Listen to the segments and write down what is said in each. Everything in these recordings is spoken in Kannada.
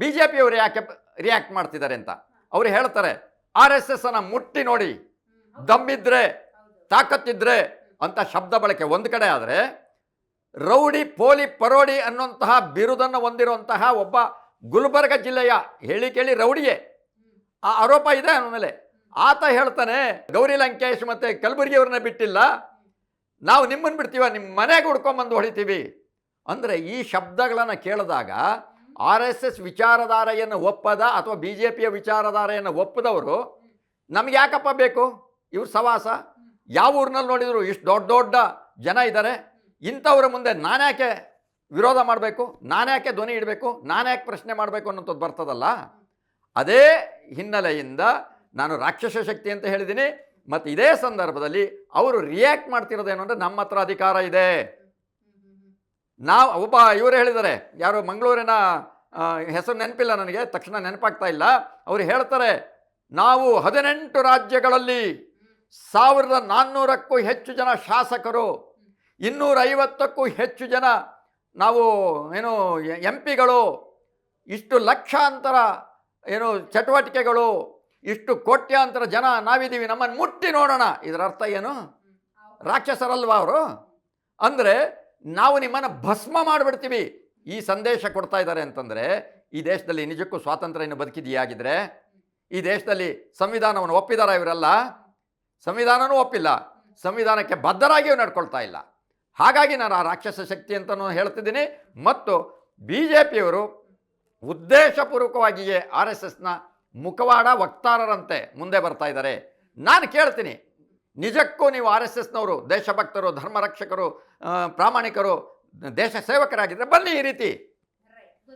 ಬಿ ಜೆ ಪಿಯವರು ಯಾಕೆ ರಿಯಾಕ್ಟ್ ಮಾಡ್ತಿದ್ದಾರೆ ಅಂತ? ಅವ್ರು ಹೇಳ್ತಾರೆ, ಆರ್ ಎಸ್ ಎಸ್ ಅನ್ನ ಮುಟ್ಟಿ ನೋಡಿ, ದಮ್ಮಿದ್ರೆ, ತಾಕತ್ತಿದ್ರೆ ಅಂತ ಶಬ್ದ ಬಳಕೆ. ಒಂದು ಕಡೆ ಆದರೆ, ರೌಡಿ, ಪೋಲಿ, ಪರೋಡಿ ಅನ್ನುವಂತಹ ಬಿರುದನ್ನು ಹೊಂದಿರುವಂತಹ ಒಬ್ಬ ಗುಲ್ಬರ್ಗ ಜಿಲ್ಲೆಯ, ಹೇಳಿ ಕೇಳಿ ರೌಡಿಯೇ. ಆ ಆರೋಪ ಇದೆ ಅವನ ಆತ ಹೇಳ್ತಾನೆ, ಗೌರಿ ಲಂಕೇಶ್ ಮತ್ತೆ ಕಲಬುರಗಿಯವ್ರನ್ನ ಬಿಟ್ಟಿಲ್ಲ. ನಾವು ನಿಮ್ಮನ್ನು ಬಿಡ್ತೀವ ನಿಮ್ಮ ಮನೆಗೆ ಹುಡ್ಕೊಂಬಂದು ಹೊಡಿತೀವಿ. ಅಂದರೆ ಈ ಶಬ್ದಗಳನ್ನು ಕೇಳಿದಾಗ ಆರ್ ಎಸ್ ಎಸ್ ವಿಚಾರಧಾರೆಯನ್ನು ಒಪ್ಪದ ಅಥವಾ ಬಿ ಜೆ ಪಿಯ ವಿಚಾರಧಾರೆಯನ್ನು ಒಪ್ಪದವರು ನಮ್ಗೆ ಯಾಕಪ್ಪ ಬೇಕು? ಇವ್ರ ಸವಾಸ? ಯಾವ ಊರಿನಲ್ಲಿ ನೋಡಿದ್ರು ಇಷ್ಟು ದೊಡ್ಡ ದೊಡ್ಡ ಜನ ಇದ್ದಾರೆ? ಇಂಥವ್ರ ಮುಂದೆ ನಾನ್ಯಾಕೆ ವಿರೋಧ ಮಾಡಬೇಕು? ನಾನ್ಯಾಕೆ ಧ್ವನಿ ಇಡಬೇಕು? ನಾನ್ಯಾಕೆ ಪ್ರಶ್ನೆ ಮಾಡಬೇಕು ಅನ್ನೋಂಥದ್ದು ಬರ್ತದಲ್ಲ? ಅದೇ ಹಿನ್ನೆಲೆಯಿಂದ ನಾನು ರಾಕ್ಷಸ ಶಕ್ತಿ ಅಂತ ಹೇಳಿದ್ದೀನಿ. ಮತ್ತು ಇದೇ ಸಂದರ್ಭದಲ್ಲಿ ಅವರು ರಿಯಾಕ್ಟ್ ಮಾಡ್ತಿರೋದೇನು ಅಂದರೆ ನಮ್ಮ ಹತ್ರ ಅಧಿಕಾರ ಇದೆ. ನಾವು ಒಬ್ಬ ಇವರು ಹೇಳಿದ್ದಾರೆ ಯಾರು ಮಂಗಳೂರಿನ ಹೆಸರು ನೆನಪಿಲ್ಲ ನನಗೆ ತಕ್ಷಣ ನೆನಪಾಗ್ತಾ ಇಲ್ಲ. ಅವರು ಹೇಳ್ತಾರೆ ನಾವು ಹದಿನೆಂಟು ರಾಜ್ಯಗಳಲ್ಲಿ ಸಾವಿರದ ನಾನ್ನೂರಕ್ಕೂ ಹೆಚ್ಚು ಜನ ಶಾಸಕರು ಇನ್ನೂರೈವತ್ತಕ್ಕೂ ಹೆಚ್ಚು ಜನ ನಾವು ಏನು ಎಂ ಪಿಗಳು ಇಷ್ಟು ಲಕ್ಷಾಂತರ ಏನು ಚಟುವಟಿಕೆಗಳು ಇಷ್ಟು ಕೋಟ್ಯಾಂತರ ಜನ ನಾವಿದ್ದೀವಿ ನಮ್ಮನ್ನು ಮುಟ್ಟಿ ನೋಡೋಣ. ಇದರ ಅರ್ಥ ಏನು ರಾಕ್ಷಸರಲ್ವಾ ಅವರು? ಅಂದರೆ ನಾವು ನಿಮ್ಮನ್ನು ಭಸ್ಮ ಮಾಡಿಬಿಡ್ತೀವಿ. ಈ ಸಂದೇಶ ಕೊಡ್ತಾ ಇದ್ದಾರೆ ಅಂತಂದರೆ, ಈ ದೇಶದಲ್ಲಿ ನಿಜಕ್ಕೂ ಸ್ವಾತಂತ್ರ್ಯ ಬದುಕಿದೆಯಾಗಿದ್ದರೆ ಈ ದೇಶದಲ್ಲಿ ಸಂವಿಧಾನವನ್ನು ಒಪ್ಪಿದಾರ ಇವರೆಲ್ಲ? ಸಂವಿಧಾನನೂ ಒಪ್ಪಿಲ್ಲ. ಸಂವಿಧಾನಕ್ಕೆ ಬದ್ಧರಾಗಿಯೂ ನಡ್ಕೊಳ್ತಾ ಇಲ್ಲ. ಹಾಗಾಗಿ ನಾನು ಆ ರಾಕ್ಷಸ ಶಕ್ತಿ ಅಂತಲೂ ಹೇಳ್ತಿದ್ದೀನಿ. ಮತ್ತು ಬಿ ಜೆ ಪಿಯವರು ಉದ್ದೇಶಪೂರ್ವಕವಾಗಿಯೇ ಆರ್ ಎಸ್ ಎಸ್ನ ಮುಖವಾಡ ವಕ್ತಾರರಂತೆ ಮುಂದೆ ಬರ್ತಾ ಇದ್ದಾರೆ. ನಾನು ಕೇಳ್ತೀನಿ ನಿಜಕ್ಕೂ ನೀವು ಆರ್ ಎಸ್ ಎಸ್ನವರು, ದೇಶಭಕ್ತರು, ಧರ್ಮರಕ್ಷಕರು ಪ್ರಾಮಾಣಿಕರು, ದೇಶ ಸೇವಕರಾಗಿದ್ದರೆ ಬನ್ನಿ ಈ ರೀತಿ.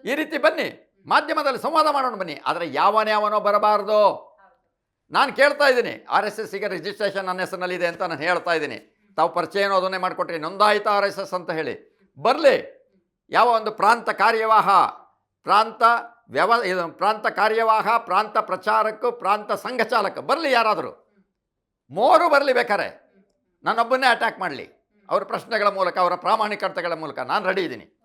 ಈ ರೀತಿ ಬನ್ನಿ. ಮಾಧ್ಯಮದಲ್ಲಿ ಸಂವಾದ ಮಾಡೋಣ ಬನ್ನಿ. ಆದರೆ ಯಾವನ್ಯಾವನೋ ಬರಬಾರ್ದು. ನಾನು ಕೇಳ್ತಾ ಇದ್ದೀನಿ. ಆರ್ ಎಸ್ ಎಸ್ಸಿಗೆ ರಿಜಿಸ್ಟ್ರೇಷನ್ ನನ್ನ ಹೆಸರಿನಲ್ಲಿದೆ ಅಂತ ನಾನು ಹೇಳ್ತಾ ಇದ್ದೀನಿ. ತಾವು ಪರಿಚಯ ಅದನ್ನೇ ಮಾಡಿಕೊಟ್ರಿ. ನೋಂದಾಯಿತ ಆರ್ ಎಸ್ ಎಸ್ ಅಂತ ಹೇಳಿ. ಬರಲಿ. ಯಾವ ಒಂದು ಪ್ರಾಂತ ಕಾರ್ಯವಾಹ? ಪ್ರಾಂತ ವ್ಯವ ಪ್ರಾಂತ ಕಾರ್ಯವಾಹ, ಪ್ರಾಂತ ಪ್ರಚಾರಕ್ಕೂ ಪ್ರಾಂತ ಸಂಘ ಚಾಲಕ. ಬರಲಿ ಯಾರಾದರೂ. ಮೂರು ಬರಲಿ ಬೇಕಾರೆ. ನಾನೊಬ್ಬನ್ನೇ ಅಟ್ಯಾಕ್ ಮಾಡಲಿ. ಅವ್ರ ಪ್ರಶ್ನೆಗಳ ಮೂಲಕ, ಅವರ ಪ್ರಾಮಾಣಿಕತೆಗಳ ಮೂಲಕ ನಾನು ರೆಡಿ ಇದ್ದೀನಿ.